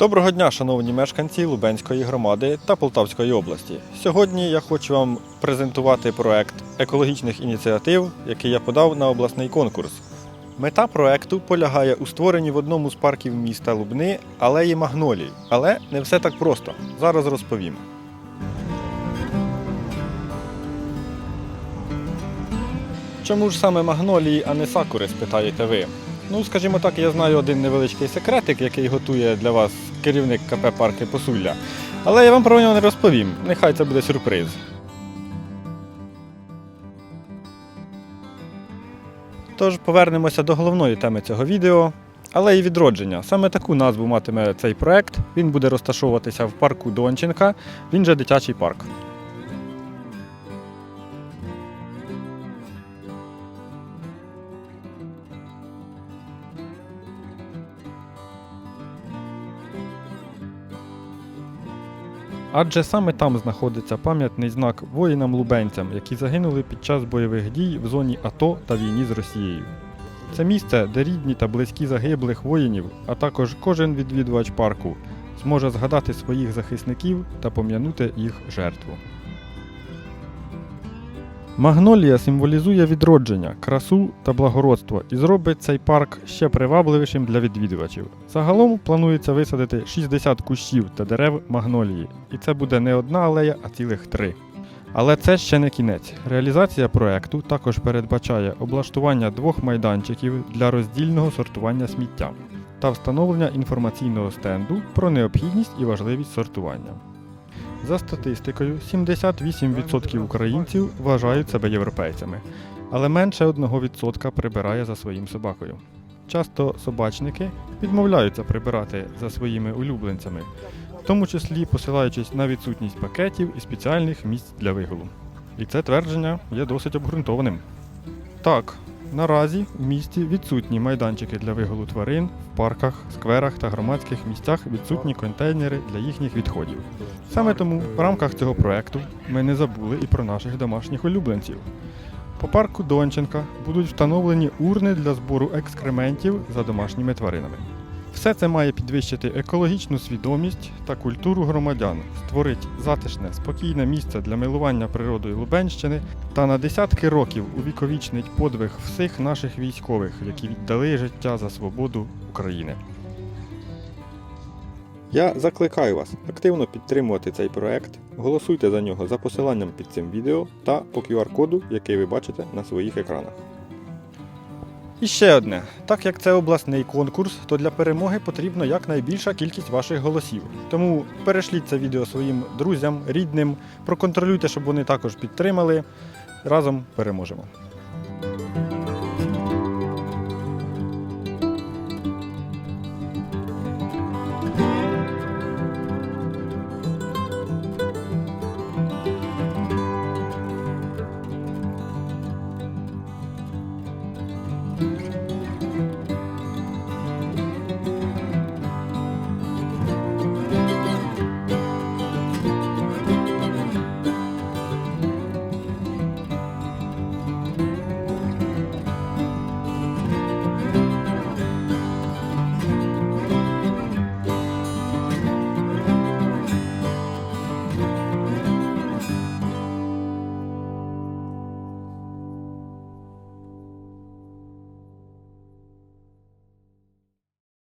Доброго дня, шановні мешканці Лубенської громади та Полтавської області. Сьогодні я хочу вам презентувати проект екологічних ініціатив, який я подав на обласний конкурс. Мета проекту полягає у створенні в одному з парків міста Лубни алеї магнолій. Але не все так просто. Зараз розповім. Чому ж саме магнолії, а не сакури, спитаєте ви? Ну, скажімо так, я знаю один невеличкий секретик, який готує для вас керівник КП Парки Посулля. Але я вам про нього не розповім. Нехай це буде сюрприз. Тож повернемося до головної теми цього відео. Але і відродження. Саме таку назву матиме цей проект. Він буде розташовуватися в парку Донченка, він же дитячий парк. Адже саме там знаходиться пам'ятний знак воїнам-лубенцям, які загинули під час бойових дій в зоні АТО та війні з Росією. Це місце, де рідні та близькі загиблих воїнів, а також кожен відвідувач парку зможе згадати своїх захисників та пом'янути їх жертву. Магнолія символізує відродження, красу та благородство і зробить цей парк ще привабливішим для відвідувачів. Загалом планується висадити 60 кущів та дерев магнолії, і це буде не одна алея, а цілих три. Але це ще не кінець. Реалізація проекту також передбачає облаштування двох майданчиків для роздільного сортування сміття та встановлення інформаційного стенду про необхідність і важливість сортування. За статистикою, 78% українців вважають себе європейцями, але менше 1% прибирає за своїм собакою. Часто собачники відмовляються прибирати за своїми улюбленцями, в тому числі посилаючись на відсутність пакетів і спеціальних місць для вигулу. І це твердження є досить обґрунтованим. Так, наразі в місті відсутні майданчики для вигулу тварин, в парках, скверах та громадських місцях відсутні контейнери для їхніх відходів. Саме тому в рамках цього проекту ми не забули і про наших домашніх улюбленців. По парку Донченка будуть встановлені урни для збору екскрементів за домашніми тваринами. Все це має підвищити екологічну свідомість та культуру громадян, створить затишне, спокійне місце для милування природою Лубенщини та на десятки років увіковічнить подвиг всіх наших військових, які віддали життя за свободу України. Я закликаю вас активно підтримувати цей проект. Голосуйте за нього за посиланням під цим відео та по QR-коду, який ви бачите на своїх екранах. І ще одне: так як це обласний конкурс, то для перемоги потрібна якнайбільша кількість ваших голосів. Тому перешліть це відео своїм друзям, рідним, проконтролюйте, щоб вони також підтримали. Разом переможемо.